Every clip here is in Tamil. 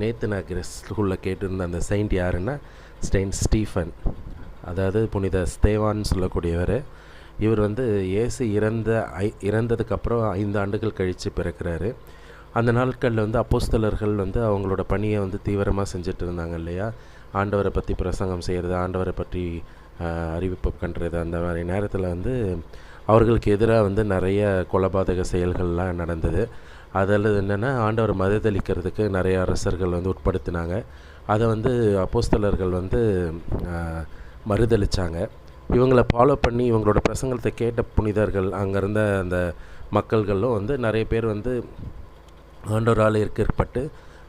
நேற்று நான் ஸ்கூலில் கேட்டிருந்த அந்த செயின்ட் யாருன்னா ஸ்டெயின் ஸ்டீஃபன். அதாவது புனித ஸ்தேவான்னு சொல்லக்கூடியவர். இவர் வந்து இயேசு இறந்த ஐ இறந்ததுக்கப்புறம் ஐந்து ஆண்டுகள் கழித்து பிறக்கிறாரு. அந்த நாட்களில் வந்து அப்போஸ்தலர்கள் வந்து அவங்களோட பணியை வந்து தீவிரமாக செஞ்சுட்டு இருந்தாங்க இல்லையா? ஆண்டவரை பற்றி பிரசங்கம் செய்கிறது ஆண்டவரை பற்றி அறிவிப்பு பண்ணுறது அந்த மாதிரி நேரத்தில் வந்து அவர்களுக்கு எதிராக வந்து நிறைய கொலபாதக செயல்கள்லாம் நடந்தது. அதில் என்னென்னா ஆண்டவர் மதத்தளிக்கிறதுக்கு நிறைய அரசர்கள் வந்து உட்படுத்தினாங்க. அதை வந்து அப்போஸ்தலர்கள் வந்து மறுதளித்தாங்க இவங்களை ஃபாலோ பண்ணி இவங்களோட பிரசங்கத்தை கேட்ட புனிதர்கள் அங்கே இருந்த அந்த மக்கள்களும் வந்து நிறைய பேர் வந்து ஆண்டவரால் இருக்கப்பட்டு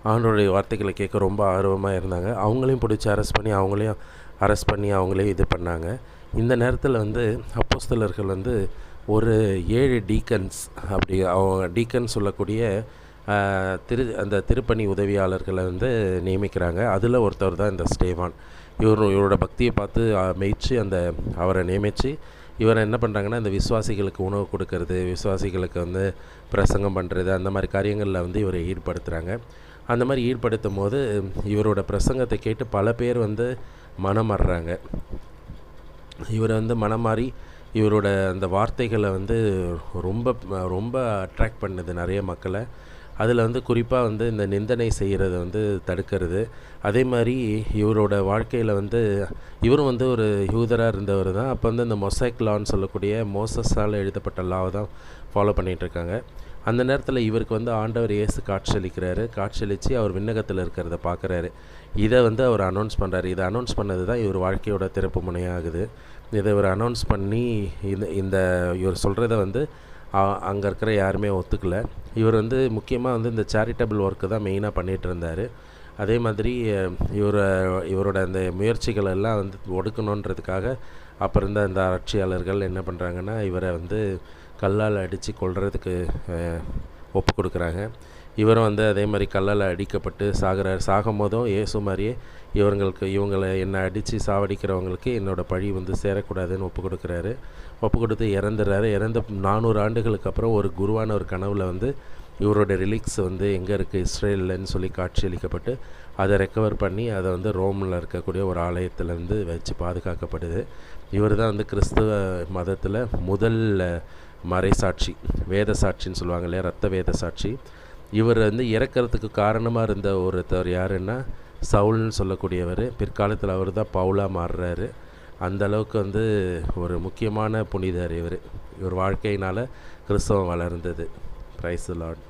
ஆண்டவருடைய வார்த்தைகளை கேட்க ரொம்ப ஆர்வமாக இருந்தாங்க. அவங்களையும் பிடிச்சி அரெஸ்ட் பண்ணி அவங்களையும் அரெஸ்ட் பண்ணி அவங்களையும் இது பண்ணாங்க. இந்த நேரத்தில் வந்து அப்போஸ்தலர்கள் வந்து ஒரு ஏழு டீக்கன்ஸ் அப்படி அவங்க டீக்கன் சொல்லக்கூடிய திரு அந்த திருப்பணி உதவியாளர்களை வந்து நியமிக்கிறாங்க. அதில் ஒருத்தர் தான் இந்த ஸ்டேவான். இவர் இவரோட பக்தியை பார்த்து ஆஹ், மெய்ச்சு அந்த அவரை நியமித்து இவரை என்ன பண்ணுறாங்கன்னா இந்த விசுவாசிகளுக்கு உணவு கொடுக்கறது விசுவாசிகளுக்கு வந்து பிரசங்கம் பண்ணுறது அந்த மாதிரி காரியங்களில் வந்து இவரை ஈடுபடுத்துகிறாங்க அந்த மாதிரி ஈடுபடுத்தும் போது இவரோட பிரசங்கத்தை கேட்டு பல பேர் வந்து மனம் இவரை வந்து மனம் மாறி இவரோட அந்த வார்த்தைகளை வந்து ரொம்ப ரொம்ப அட்ராக்ட் பண்ணுது நிறைய மக்களை. அதில் வந்து குறிப்பாக வந்து இந்த நிந்தனை செய்கிறத வந்து தடுக்கிறது. அதே மாதிரி இவரோட வாழ்க்கையில் வந்து இவரும் வந்து ஒரு யூதராக இருந்தவர் தான். அப்போ வந்து இந்த மொசைக் லான்னு சொல்லக்கூடிய மோசஸால் எழுதப்பட்ட லாவை தான் ஃபாலோ பண்ணிகிட்ருக்காங்க அந்த நேரத்தில் இவருக்கு வந்து ஆண்டவர் இயேசு காட்சியளிக்கிறாரு. காட்சியளித்து அவர் விண்ணகத்தில் இருக்கிறத பார்க்குறாரு இதை வந்து அவர் அனௌன்ஸ் பண்ணுறாரு இதை அனௌன்ஸ் பண்ணது தான் இவர் வாழ்க்கையோட திறப்பு முனையாகுது. இதை இவர் அனௌன்ஸ் பண்ணி இந்த இந்த இவர் சொல்கிறத வந்து அங்கே இருக்கிற யாருமே ஒத்துக்கல. இவர் வந்து முக்கியமாக வந்து இந்த சேரிட்டபிள் ஒர்க்கு தான் மெயினாக பண்ணிகிட்டு இருந்தார். அதே மாதிரி இவர் இவரோட அந்த முயற்சிகள் எல்லாம் வந்து ஒடுக்கணுன்றதுக்காக அப்போ இருந்த அந்த ஆட்சியாளர்கள் என்ன பண்ணுறாங்கன்னா இவரை வந்து கல்லால் அடித்து கொள்றதுக்கு ஒப்பு கொடுக்குறாங்க. இவரும் வந்து அதே மாதிரி கல்லால் அடிக்கப்பட்டு சாகிறார். சாகும் போதும் இயேசு மாதிரியே இவங்களுக்கு இவங்களை என்னை அடித்து சாவடிக்கிறவங்களுக்கு என்னோடய பழி வந்து சேரக்கூடாதுன்னு ஒப்பு கொடுக்குறாரு. ஒப்பு கொடுத்து இறந்துடுறாரு இறந்த நானூறு ஆண்டுகளுக்கு அப்புறம் ஒரு குருவான ஒரு கனவில் வந்து இவரோட ரிலீக்ஸ் வந்து எங்கே இருக்குது? இஸ்ரேலில்னு சொல்லி காட்சியளிக்கப்பட்டு அதை ரெக்கவர் பண்ணி அதை வந்து ரோமில் இருக்கக்கூடிய ஒரு ஆலயத்தில் வந்து வச்சு பாதுகாக்கப்படுது. இவர் தான் வந்து கிறிஸ்துவ மதத்தில் முதல்ல மறைசாட்சி வேத சாட்சின்னு சொல்லுவாங்க இல்லையா ரத்த வேத சாட்சி இவர் வந்து இறக்கிறதுக்கு காரணமாக இருந்த ஒருத்தர் யாருன்னா சவுல்னு சொல்லக்கூடியவர். பிற்காலத்தில் அவர் தான் பவுலாக மாறுறாரு. அந்த அளவுக்கு வந்து ஒரு முக்கியமான புனிதர் இவர். இவர் வாழ்க்கையினால் கிறிஸ்தவம் வளர்ந்தது. Price Lord